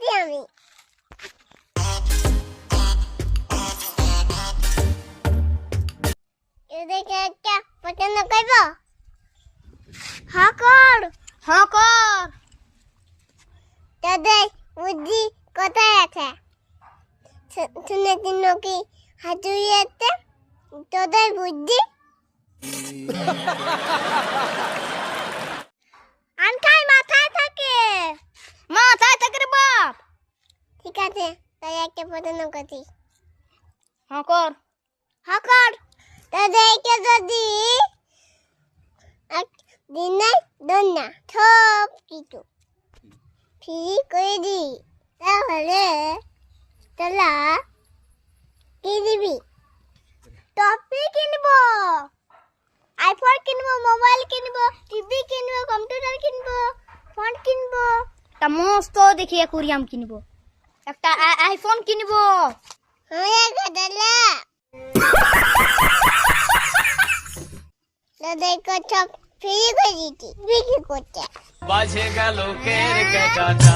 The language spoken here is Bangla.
আছি আমি। এদেরকে একটা পছন্দ করব? হ্যাঁ কর হ্যাঁ বুদ্ধি কোথায় আছে? শুনেছি নাকি হাতুড়িয়াতে তোদের বুদ্ধি? আছে তাই একটা পছন্দ করছি হ্যাঁ কর। হ্যাঁ কর। তোদেরকে যদি দিনে দন না সব কিছু ফ্রি করে দিই তাহলে তোরা কি দিবি? টপি কিনবো আইফোন কিনবো মোবাইল কিনবো টিভি কিনবো কম্পিউটার কিনবো ফোন কিনবো। একটা মস্ত দেখি অ্যাকুরিয়াম কিনবো। একটা আই- আইফোন কিনবো। বিক্রি করতে? বাজে গেল কের হইল